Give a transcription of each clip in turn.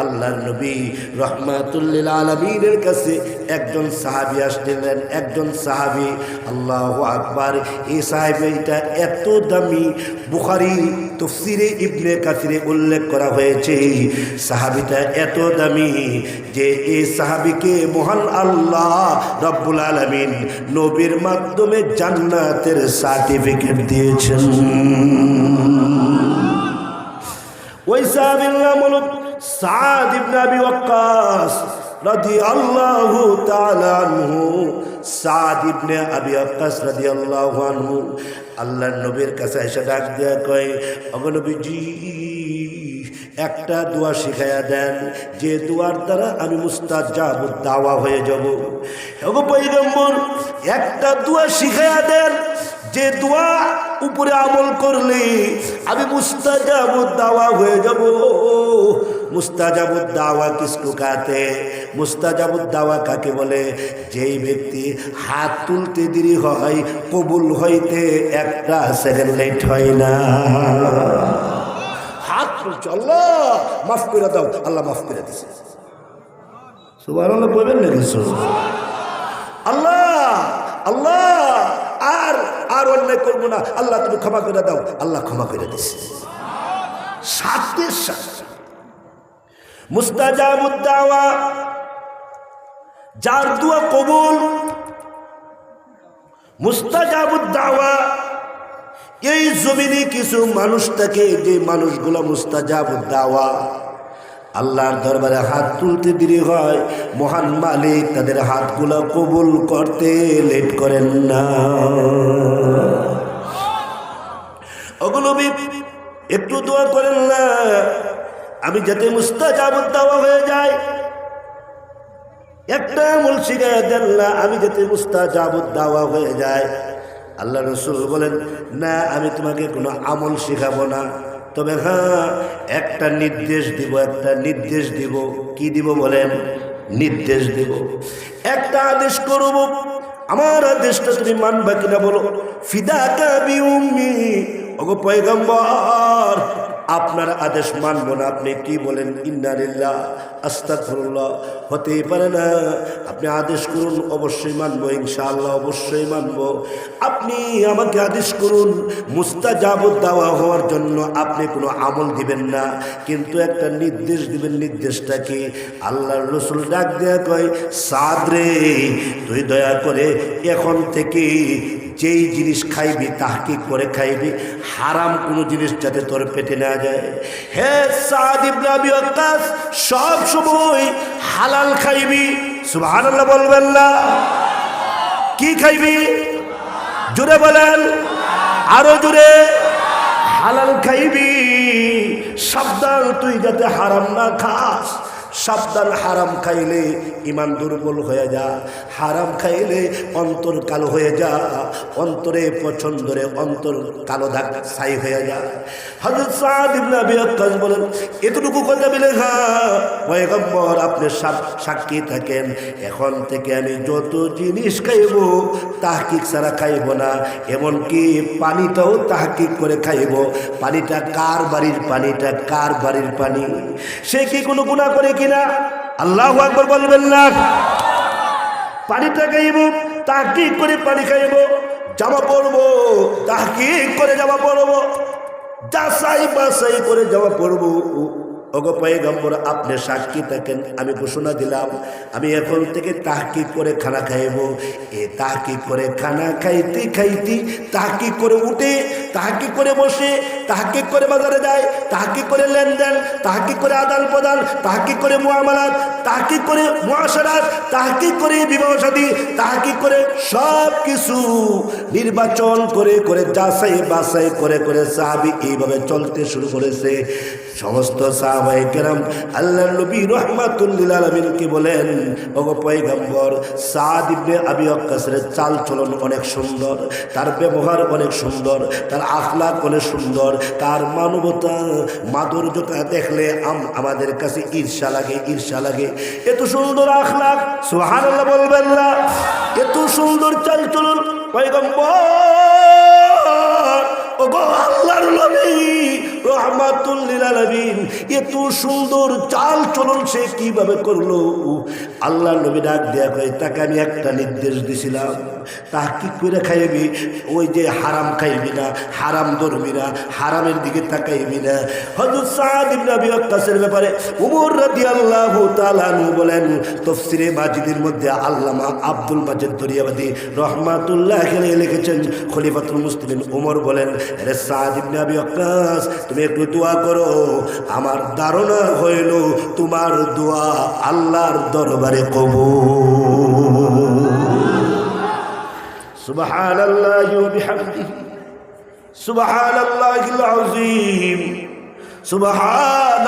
আল্লাহর নবী রহমাতুল্লিল আলমিনের কাছে একজন সাহাবি আসছিলেন একজন সাহাবি, আল্লাহ আকবার এই সাহেবটা এত দামি বুখারি তফসিরে ইবনে কাসিরে উল্লেখ করা হয়েছে। সাহাবিটা এত দামি যে এই সাহাবিকে মহান আল্লাহ রব্বুল আলমিন নবীর মাধ্যমে জান্নাতের সার্টিফিকেট দিয়েছেন। ওই সাহাবীর নাম সাদ ইবনে আবি ওয়াক্কাস রাদিয়াল্লাহু তাআলা আনহু। সাদ ইবনে আবি ওয়াক্কাস রাদিয়াল্লাহু আনহু। আল্লাহর নবীর কাছে এসে ডাক দেয়া কয় অগনবীজি একটা দোয়া শিখাইয়া দেন, যে দোয়ার দ্বারা আমি মুস্তাজাব দাওয়া হয়ে যাব। ওগো পয়গম্বর, একটা দোয়া শিখাইয়া দেন, যে দোয়া উপরে আমল করলে আমি মুস্তাজাবুদ দাওয়া হয়ে যাব। মুস্তাজাবুদ দাওয়া কিসকু কাতে মুস্তাজাবুদ দাওয়া কাকে বলে? যেই ব্যক্তি হাত তুলতে দেরি হয়, কবুল হইতে একটা সেকেন্ড লেট হয় না। হাত তুলছে, আল্লাহ, মাফ করে দাও, আল্লাহ মাফ করে দিছে। সুবাহ বলবেন না কিছু আল্লাহ আল্লাহ, আর আর অন্যায় করব না। আল্লাহ, তুমি ক্ষমা করে দাও, আল্লাহ ক্ষমা করে দিছে। সাথে সাথে মুস্তাজাবুদ্দাওয়া যার দুয়া কবুল মুস্তাজাবুদ্দাওয়া এই জমিনে কিছু মানুষ থাকে যে মানুষগুলো মুস্তাজাবুদ্দাওয়া আল্লাহর দরবারে হাত তুলতে দেরি হয়, মহান মালিক তাদের হাতগুলো কবুল করতে লেট করেন না। অগুনবী একটু দোয়া করেন না। আমি যাতে মুস্তাজাবুদ দাওয়া হয়ে যায় একটা আমল শিখায় দেন না আমি যাতে মুস্তাজাবুদ দাওয়া হয়ে যায় আল্লাহ রসুল বলেন, না, আমি তোমাকে কোনো আমল শেখাবো না। তবে হ্যাঁ একটা নির্দেশ দিব, একটা নির্দেশ দিব। কি দিব বলেন? নির্দেশ দিব। একটা আদেশ করব। আমার আদেশটা তুমি মানবা কিনা বলো? ফিদা কাবি উম্মি ওগো পয়গম্বর আপনার আদেশ মানব না। আপনি কি বলেন? ইন্নারিল্লাহ আস্তাগফিরুল্লাহ। হতেই পারে না। আপনি আদেশ করুন, অবশ্যই মানবো, ইনশাআল্লাহ অবশ্যই মানব। আপনি আমাকে আদেশ করুন মুস্তাজাবুদ দেওয়া হওয়ার জন্য আপনি কোনো আমল দিবেন না। কিন্তু একটা নির্দেশ দিবেন, নির্দেশটা কি? আল্লাহর রসুল ডাক দেয়া কয়, সাদরে, তুই দয়া করে এখন থেকে যেই জিনিস খাইবি তাহকি করে খাইবি? হারাম কোনো জিনিস যাতে তোর পেটে না যায়। হে সাদ ইবনে আবি ওয়াক্কাস, সব সময় হালাল খাইবি। সুবহানাল্লাহ বলবেন না। কি খাইবি? জোরে বলেন। আরও জোরে। হালাল খাইবি। সাবধান তুই যাতে হারাম না খাস। সাবধান হারাম খাইলে ইমান দুর্বল হয়ে যা, হারাম খাইলে অন্তর কালো হয়ে যা, অন্তরে পছন্দরে অন্তর কালো দাগ ছাই হয়ে যা। ইবনে বলেন, এতটুকু কথা বলে পয়গম্বর আপনি সাক্ষী থাকেন, এখন থেকে আমি যত জিনিস খাইব, তাহকিক ছাড়া খাইব না, এমনকি পানিটাও তাহকিক করে খাইব। পানিটা কার বাড়ির পানিটা কার বাড়ির পানি? সে কি কোনো গুণা করে কিনা? আল্লাহ আকবর বলবেন না। পানিটা খাইব, তাহকিক করে পানি খাইব, জামা পরবো, তাহকিক করে জামা পরবো যাচাই বাছাই করে জামা পরবো। ওগো পয়গম্বর আপনি সাক্ষী থাকেন আমি ঘোষণা দিলাম আমি এখন থেকে তাহকি করে খানা খাইব এ তাহকি করে খানা খাইতে খাইতে তাহকি করে উঠে তাহকি করে বসে তাহকি করে বাজারে যায় তাহকি করে লেনদেন তাহকি করে আদান প্রদান তাহকি করে মুআমালাত তাহকি করে মুআশারাত তাহকি করে বিবাহ শাদী তাহকি করে সব কিছু নির্বাচন করে করে যাচাই বাছাই করে করে সাহাবি এইভাবে চলতে শুরু করেছে সমস্ত সাহাবাই কেরাম আল্লাহ নবী রহমাতুল্লিল আলমিনকে বলেন, ওগো পয়গম্বর, সাদ ইবনে আবি অক্কাসের চাল চলন অনেক সুন্দর, তার ব্যবহার অনেক সুন্দর, তার আখলাক অনেক সুন্দর, তার মানবতা, মাধুর্যতা দেখলে আম- আমাদের কাছে ঈর্ষা লাগে ঈর্ষা লাগে। এত সুন্দর আখলাক, সুবহানাল্লাহ বলবেন না। এত সুন্দর চাল চলন পয়গম্বর, ওগো আল্লাহর নবী রহমাতুল্লিল আলামিন এত সুন্দর চাল চলন সে কীভাবে করল? আল্লাহ নবী ডাক দেয়া কয় তাকে আমি একটা নির্দেশ দিছিলাম। তা কি করে খাইবি? ওই যে হারাম খাইবি না, হারাম ধরবি না, হারামের দিকে তাকাইবি না। হযরত সাদ ইবনে আবি ওয়াক্কাসের ব্যাপারে উমর রাদিয়াল্লাহু তাআলা বলেন, তাফসীরে মাজিদের মধ্যে আল্লামা আব্দুল মাজিদ দরিয়াবাদী রহমাতুল্লাহ লিখেছেন, খলিফাতুল মুসলিমিন উমর বলেন আরে সাদ ইবনে আবি ওয়াক্কাস তুমি একটু দোয়া করো। আমার ধারণা হইল তোমার দোয়া আল্লাহর দরবারে কবু সুবাহান সুবাহান সুবাহান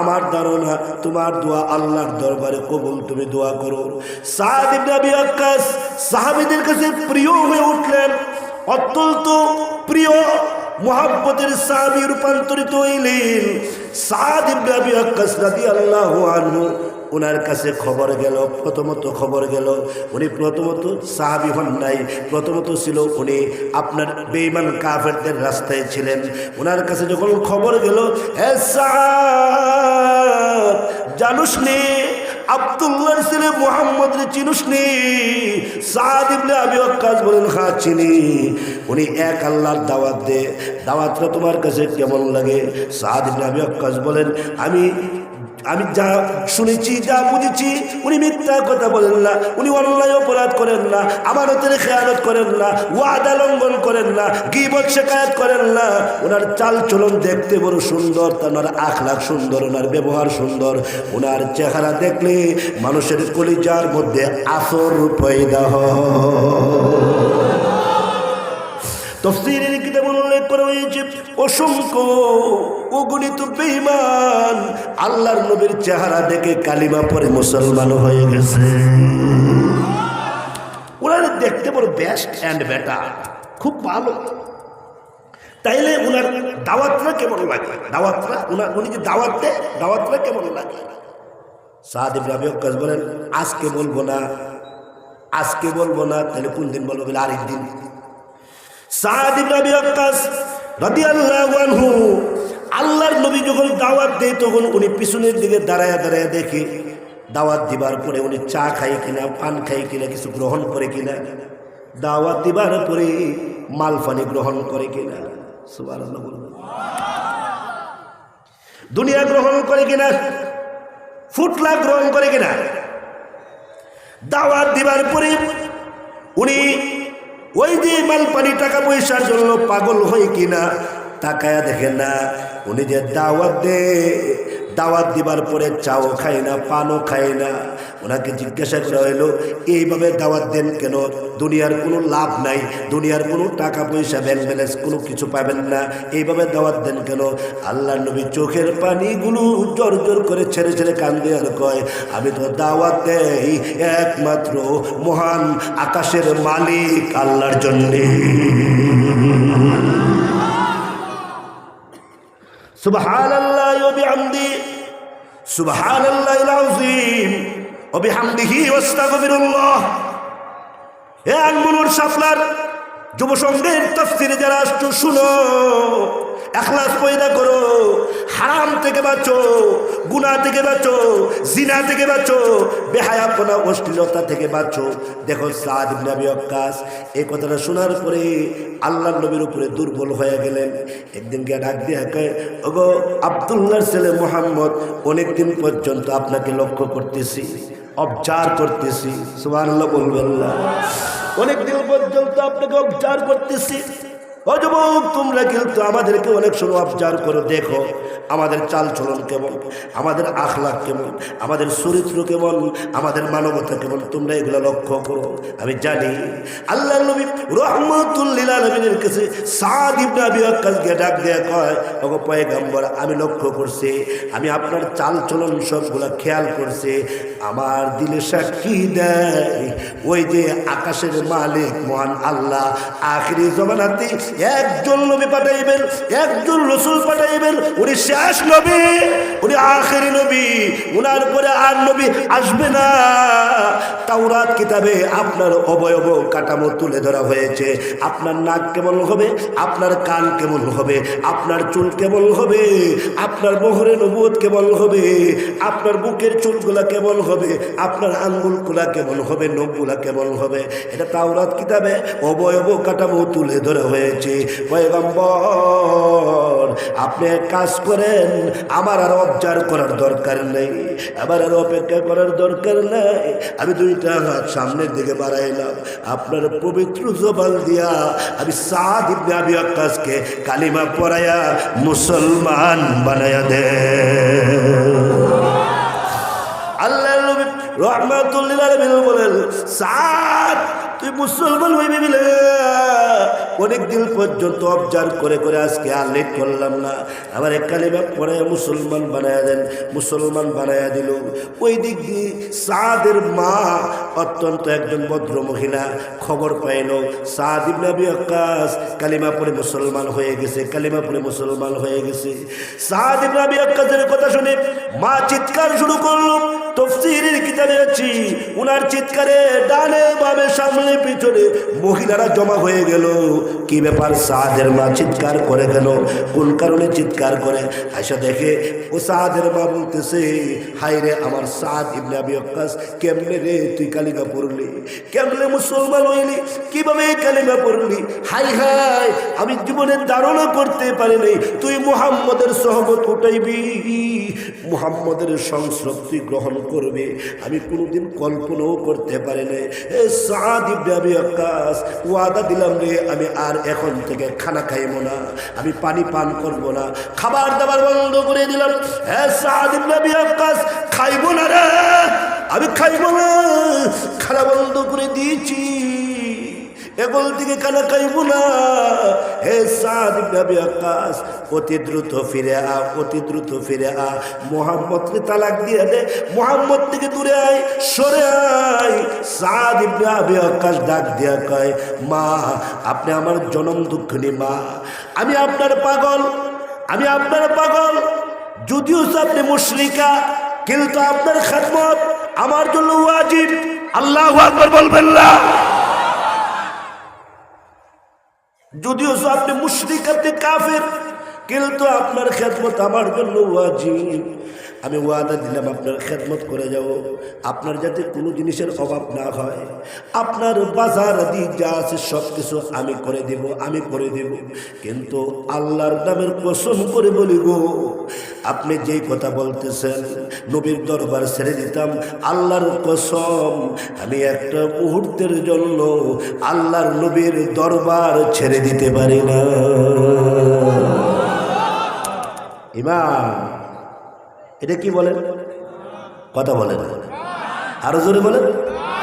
আমার ধারণা তোমার দোয়া আল্লাহর দরবারে কবুল তুমি দোয়া করো। সাহাবীদের কাছে প্রিয় হয়ে উঠলেন। অত্যন্ত প্রিয় মোহাব্বতের সাহাবি রূপান্তরিত হইলেন। ইবনে আবি ওয়াক্কাস রাদিয়াল্লাহু আনহু ওনার কাছে খবর গেল প্রথমত খবর গেল উনি প্রথমত সাহাবি হন নাই প্রথমত ছিল উনি আপনার বেইমান কাফেরদের রাস্তায় ছিলেন। ওনার কাছে যখন খবর গেল "এ সাদ, জানুস নে আব্দুল্লাহর ছেলে মোহাম্মদ রে চিনুস নি সাদ ইবনে আবি বলেন হ্যাঁ চিনি। উনি এক আল্লাহর দাওয়াত দে দাওয়াতটা তোমার কাছে কেমন লাগে? সাদ ইবনে আবি বলেন আমি আমি যা শুনেছি, যা বুঝেছি, উনি মিথ্যা কথা বলেন না, উনি অন্যায় অপরাধ করেন না, আমানতের খেয়ালত করেন না, ওয়াদা লঙ্ঘন করেন না, গিবত শেখায়ত করেন না। ওনার চাল চলন দেখতে বড় সুন্দর, তার আখলাখ সুন্দর, ওনার ব্যবহার সুন্দর। ওনার চেহারা দেখলে মানুষের কলিজার মধ্যে আসর পয়দা হয়। তফসিরের কিতাব উল্লেখ করা হয়েছে, অসংখ্য অগণিত বেঈমান আল্লাহর নবীর চেহারা দেখে কালিমা পরে মুসলমান হয়ে গেছে। ওনারা দেখতে বড় বেস্ট অ্যান্ড বেটার খুব ভালো। তাইলে ওনার দাওয়াতরা কেমন লাগে? দাওয়াতরা ওনার উনি যে দাওয়াত দেয় দাওয়াতরা কেমন লাগে? সাদ ইব্রাহিম আব্বাস বলেন, আজকে বলব না, আজকে বলব না তাহলে কোন দিন বলব? বলে, আরেক দিন। আল্লাহর নবী যখন দাওয়াত দেয়, তখন উনি পিছনের দিকে দাঁড়ায় দাঁড়ায় দেখে দাওয়াত দিবার পরে উনি চা খাই কিনা, পান খাই কিনা, কিছু গ্রহণ করে কিনা, দাওয়াত দিবার পরে মালফানি গ্রহণ করে কিনা। দুনিয়া গ্রহণ করে কিনা, ফুটলা গ্রহণ করে কিনা দাওয়াত দিবার পরে উনি ওই যে মালপানি টাকা পয়সার জন্য পাগল হয় কিনা তাকায়া দেখে না। উনি যে দাওয়াত দে দাওয়াত দিবার পরে চাও খায় না, পানও খায় না। ওনাকে জিজ্ঞাসা করা হইল, এইভাবে দাওয়াত দেন কেন? দুনিয়ার কোনো লাভ নাই, দুনিয়ার কোনো টাকা পয়সা, ব্যাংক ব্যালেন্স কোনো কিছু পাবেন না, এইভাবে দাওয়াত দেন কেন? আল্লাহ নবী চোখের পানিগুলো জোর জোর করে ছেড়ে ছেড়ে কান দিয়ে আর কয়, আমি তো দাওয়াত দেই একমাত্র মহান আকাশের মালিক আল্লাহর জন্যে। সুবহানাল্লাহ ওয়া বিহামদি, সুবহানাল্লাহিল আযীম। অবিহামদিহি ওস্তাগবিরুল্লাহ এ আনমনুর সাফলার যুব সংঘের তফসিরে যারা আসছো, শুনো। এখলাস পয়দা করো। হারাম থেকে বাঁচো গুনা থেকে বাঁচো, জিনা থেকে বাঁচো, বেহায়াপনা, অশ্লীলতা থেকে বাঁচো। দেখো সাদ নামী অক্কাশ এই কথাটা শোনার পরে আল্লাহ নবীর উপরে দুর্বল হয়ে গেলেন। একদিন গিয়ে ডাক দিয়ে ওগো আবদুল্লার ছেলে মোহাম্মদ, অনেকদিন পর্যন্ত আপনাকে লক্ষ্য করতেছি। অবজার করতেছি, সুবহানাল্লাহ বলবেন না। অনেকদিন পর্যন্ত আপনাকে অবজার করতেছি। ও যুবক, তোমরা কিন্তু আমাদেরকে অনেক সময় অবজার করো দেখো, আমাদের চাল চলন কেমন, আমাদের আখলাখ কেমন, আমাদের চরিত্র কেমন, আমাদের মানবতা কেমন, তোমরা এগুলো লক্ষ্য করো। আমি জানি আল্লাহ নবী রহমতুল্লিল নবীনের কাছে ডাক দেয়া কয়, ওগো পয়গম্বর, আমি লক্ষ্য করছি, আমি আপনার চাল চলন সবগুলা খেয়াল করছি আমার দিলে সাক্ষী দেয়। ওই যে আকাশের মালিক, মহান আল্লাহ, আখরি জমানাতে একজন নবী পাঠাইবেন, একজন রসুল পাঠাইবেন, উনি শেষ নবী, উনি আখেরি নবী, উনার পরে আর নবী আসবে না। তাওরাত কিতাবে আপনার অবয়ব কাঠামো তুলে ধরা হয়েছে। আপনার নাক কেমন হবে? আপনার কান কেমন হবে? আপনার চুল কেমন হবে? আপনার মোহরে নবুত কেমন হবে? আপনার বুকের চুলগুলা কেমন হবে? আপনার আঙ্গুলগুলা কেমন হবে, নখগুলা কেমন হবে? এটা তাওরাত কিতাবে অবয়ব কাঠামো তুলে ধরা হয়েছে। পয়গম্বর, আপনি কাজ করেন, আমার আর অবজার করার দরকার নেই। আমার আর অপেক্ষা করার দরকার নেই। আমি দুইটা হাত সামনের দিকে বাড়াইলাম। আপনার পবিত্র জবাল দিয়া আমি সাদ ইবনে আবি আক্কাসকে কালিমা পড়ায়া মুসলমান বানায়া দে রহমাতুল্লিল বলেন, সাদ, তুই মুসলমান হইবি বিলে অনেক দিন পর্যন্ত অবজার্ভ করে করে আজকে আর লেট করলাম না। আবার কালিমা পরে মুসলমান বানায়া দেন, মুসলমান বানায়া দিল। ওই দিক দিয়ে সাদের মা অত্যন্ত একজন ভদ্র মহিলা খবর পাইল, সাদ ইবনে আবি আক্কাস, কালিমা পরে মুসলমান হয়ে গেছে, কালিমা পরে মুসলমান হয়ে গেছে। সাদ ইবনে আবি আক্কাসের কথা শুনে মা চিৎকার শুরু তফসিরের কিতাবে উনার চিৎকারে ডানে বামে সামনে পিছনে মহিলারা জমা হয়ে গেল। কি ব্যাপার? সাদের মা চিৎকার করে গেল কোন কারণে চিৎকার করে? আয়সা দেখে, ও সাদের মা বলতেছে হাই রে আমার সাদ ইবনে আবি আক্কাস কেমনে রে তুই কালিমা পড়লি? কেমনে মুসলমান হইলি? কীভাবে এই কালিমা পড়লি? হাই হাই আমি জীবনে ধারণা করতে পারিনি তুই মুহাম্মদের সহমত উঠাইবি, মুহাম্মদের সংস্রক্তি গ্রহণ করবে। আমি কোনোদিন কল্পনাও করতে পারে নাই। আক্কাস, ওয়াদা দিলাম রে, আমি আর এখন থেকে খানা খাইব না, আমি পানি পান করব না। খাবার দাবার বন্ধ করে দিলাম। হ্যাঁ সাহাদিবি আকাশ খাইব না রে, আমি খাইব না। খানা বন্ধ করে দিয়েছি। এগোল দিকে কানা খাইব না। হে সাদ ইবনে আকাশ অতি দ্রুত ফিরে আ অতি দ্রুত ফিরে আ মোহাম্মদকে তালাক দিয়ে দে, মোহাম্মদ থেকে দূরে আয়, সরে আয়। সাদ ইবনে আবি আকাশ ডাক দিয়া কয়, মা, আপনি আমার জনম দুঃখিনী মা। আমি আপনার পাগল, আমি আপনার পাগল। যদিও আপনি মুশরিকা, কিন্তু আপনার খেদমত আমার জন্য ওয়াজিব। আল্লাহ আকবর বলবেন না। যদিও আপনি মুশরিক আপনি কাফের কিন্তু আপনার খেদমত আমার জন্য ওয়াজিব। আমি ওয়াদা দিলাম, আপনার খেদমত করে যাব। আপনার যাতে কোনো জিনিসের অভাব না হয়। আপনার বাজার আদি যা আছে সব কিছু আমি করে দেব, আমি করে দেব। কিন্তু আল্লাহর নামের কসম করে বলি গো, আপনি যেই কথা বলতেছেন, নবীর দরবার ছেড়ে দিতাম, আল্লাহর কসম। আমি একটা মুহূর্তের জন্য আল্লাহর নবীর দরবার ছেড়ে দিতে পারি না। ইমাম। এটা কি বলেন? কথা বলেন। আরও জোরে বলেন।